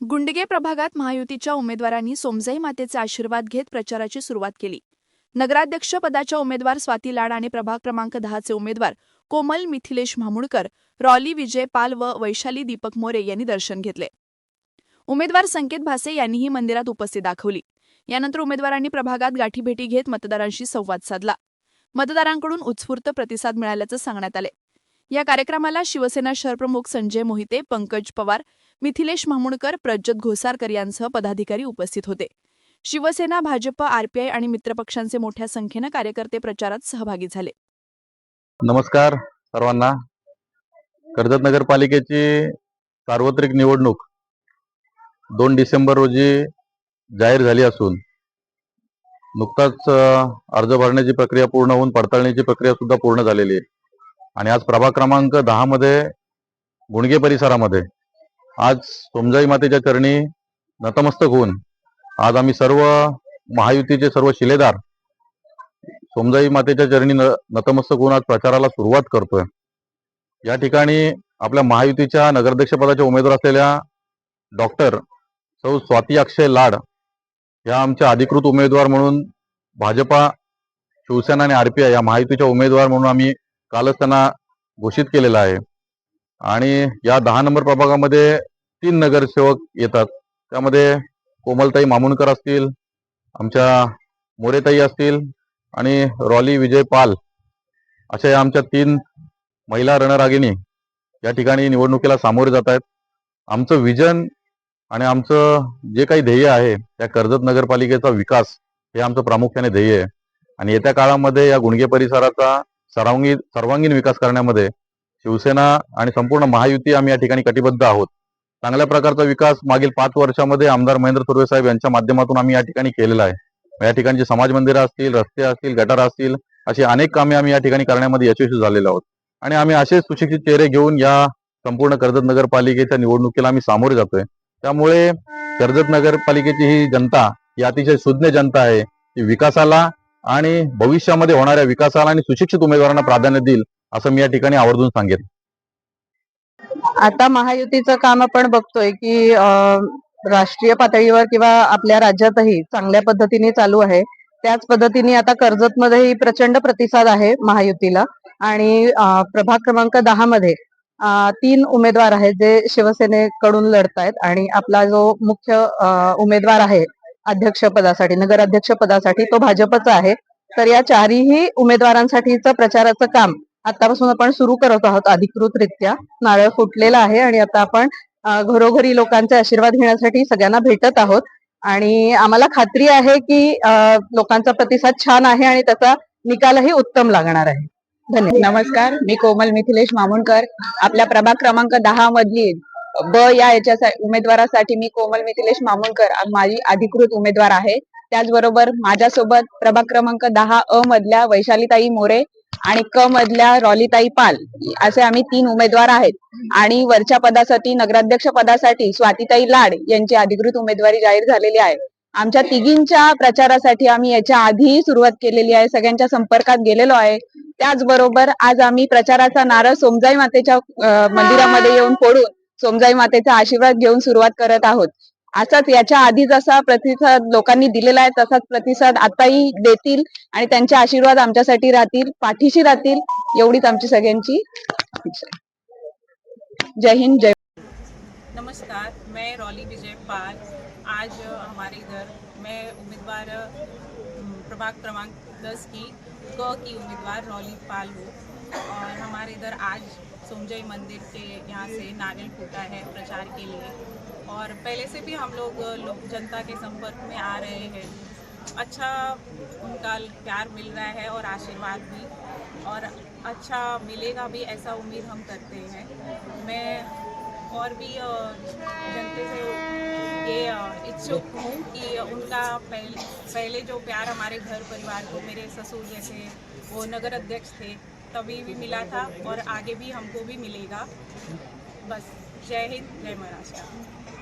गुंडगे प्रभागात महायुतीच्या उमेदवारांनी सोमजाई मातेचे आशीर्वाद घेत प्रचाराची सुरुवात केली. नगराध्यक्ष पदाच्या उमेदवार स्वाती लाड आणि प्रभाग क्रमांक दहाचे उमेदवार कोमल मिथिलेश म्हामुडकर रॉली विजय पाल व वैशाली दीपक मोरे यांनी दर्शन घेतले. उमेदवार संकेत भासे यांनीही मंदिरात उपस्थित दाखवली. यानंतर उमेदवारांनी प्रभागात गाठीभेटी घेत मतदारांशी संवाद साधला. मतदारांकडून उत्स्फूर्त प्रतिसाद मिळाल्याचं सांगण्यात आले. या कार्यक्रमाला शिवसेना शहरप्रमुख संजय मोहिते पंकज पवार मिथिलेश मामुणकर प्रज्जत घोसारकर यांसह पदाधिकारी उपस्थित होते. शिवसेना भाजप आरपीआय आणि मित्रपक्षांचे मोठ्या संख्येनं कार्यकर्ते प्रचारात सहभागी झाले. नमस्कार सर्वांना. कर्जत नगरपालिकेची सार्वत्रिक निवडणूक दोन डिसेंबर रोजी जाहीर झाली असून नुकताच अर्ज भरण्याची प्रक्रिया पूर्ण होऊन पडताळणीची प्रक्रिया सुद्धा पूर्ण झालेली आहे. आणि आज प्रभाग क्रमांक दहामध्ये गुणगे परिसरामध्ये आज सोमजाई मातेच्या चरणी नतमस्तक होऊन आज आम्ही सर्व महायुतीचे सर्व शिलेदार सोमजाई मातेच्या चरणी न- नतमस्तक होऊन आज प्रचाराला सुरुवात करतोय. या ठिकाणी आपल्या महायुतीच्या नगराध्यक्षपदाचे उमेदवार असलेल्या डॉक्टर सौ स्वाती अक्षय लाड या आमच्या अधिकृत उमेदवार म्हणून भाजपा शिवसेना आणि आरपीआय या महायुतीच्या उमेदवार म्हणून आम्ही कालच त्यांना घोषित केलेला आहे. आणि या दहा नंबर प्रभागामध्ये तीन नगरसेवक येतात. त्यामध्ये कोमलताई मामुणकर असतील आमच्या मोरेताई असतील आणि रॉली विजय पाल अशा या आमच्या तीन महिला रणरागिणी या ठिकाणी निवडणुकीला सामोरे जात आहेत. आमचं विजन आणि आमचं जे काही ध्येय आहे त्या कर्जत नगरपालिकेचा विकास हे आमचं प्रामुख्याने ध्येय आहे. आणि येत्या काळामध्ये या गुणगे परिसराचा सर्वांगीण सर्वांगीण विकास करण्यामध्ये शिवसेना आणि संपूर्ण महायुती आम्ही या ठिकाणी कटिबद्ध आहोत. चांगल्या प्रकारचा विकास मागील पाच वर्षामध्ये आमदार महेंद्र थोरवे साहेब यांच्या माध्यमातून आम्ही या ठिकाणी केलेला आहे. या ठिकाणची समाज मंदिरं असतील रस्ते असतील गटार असतील अशी अनेक कामे आम्ही या ठिकाणी करण्यामध्ये यशस्वी झालेलो आहोत. आणि आम्ही असे सुशिक्षित चेहरे घेऊन या संपूर्ण कर्जत नगरपालिकेच्या निवडणुकीला आम्ही सामोरे जातोय. त्यामुळे कर्जत नगरपालिकेची ही जनता ही अतिशय सुज्ञ जनता आहे. ती विकासाला आणि भविष्यामध्ये होणाऱ्या विकासाला आणि सुशिक्षित उमेदवारांना प्राधान्य देईल असं मी या ठिकाणी आवर्जून सांगेन आता महायुतीचं काम आपण बघतोय की राष्ट्रीय पातळीवर किंवा आपल्या राज्यातही चांगल्या पद्धतीने चालू आहे. त्याच पद्धतीने आता कर्जतमध्येही प्रचंड प्रतिसाद आहे महायुतीला आणि प्रभाग क्रमांक दहा मध्ये तीन उमेदवार आहेत जे शिवसेनेकडून लढतायत आणि आपला जो मुख्य उमेदवार आहे अध्यक्षपदासाठी नगराध्यक्ष पदासाठी तो भाजपचा आहे. तर या चारही उमेदवारांसाठीचं प्रचाराचं काम आतापासून आपण सुरू करत आहोत अधिकृतरित्या. नारळ फुटलेला आहे आणि आता आपण घरोघरी लोकांचे आशीर्वाद घेण्यासाठी सगळ्यांना भेटत आहोत. आणि आम्हाला खात्री आहे की लोकांचा प्रतिसाद छान आहे आणि त्याचा निकालही उत्तम लागणार आहे. धन्यवाद. नमस्कार. मी कोमल मिथिलेश मामुणकर. आपल्या प्रभाग क्रमांक दहा मधली ब या याच्या उमेदवारासाठी मी कोमल मिथिलेश मामुणकर माझी अधिकृत उमेदवार आहे. त्याचबरोबर माझ्यासोबत प्रभाग क्रमांक दहा अ मधल्या वैशालीताई मोरे आणि क मधल्या रॉलीताई पाल असे आम्ही तीन उमेदवार आहेत. आणि वरच्या पदासाठी नगराध्यक्ष पदासाठी स्वातीताई लाड यांची अधिकृत उमेदवारी जाहीर झालेली आहे. आमच्या तिघींच्या प्रचारासाठी आम्ही याच्या आधी सुरुवात केलेली आहे. सगळ्यांच्या संपर्कात गेलेलो आहे. त्याचबरोबर आज आम्ही प्रचाराचा नारळ सोमजाई मातेच्या मंदिरामध्ये येऊन फोडून सोमजाई मातेचा आशीर्वाद घेऊन सुरुवात करत आहोत. असाच याच्या आधी जसा प्रतिसाद लोकांनी दिलेला आहे तसाच प्रतिसाद आताही देतील आणि त्यांचे आशीर्वाद आमच्यासाठी राहतील पाठीशी राहतील एवढीच आमची सगळ्यांची जय हिंद जय नमस्कार मैं रॉली विजय पाल. आज हमारे इधर मैं उम्मीदवार प्रभाग क्रमांक दस की क की उम्मीदवार रॉली पाल हूँ और हमारे इधर आज सोमजय मंदिर के यहाँ से नारियल फूटा है प्रचार के लिए। और पहले से भी हम लोग लोग जनता के संपर्क में आ रहे हैं। अच्छा उनका प्यार मिल रहा है और आशीर्वाद भी। और अच्छा मिलेगा भी, ऐसा उम्मीद हम करते हैं। मैं और भी जनते से ये इच्छुक हूँ कि उनका पहले पहले जो प्यार हमारे घर परिवार को, मेरे ससुर जैसे वो नगर अध्यक्ष थे तभी भी मिला था और आगे भी हमको भी मिलेगा। बस जय हिंद जय महाराष्ट्र।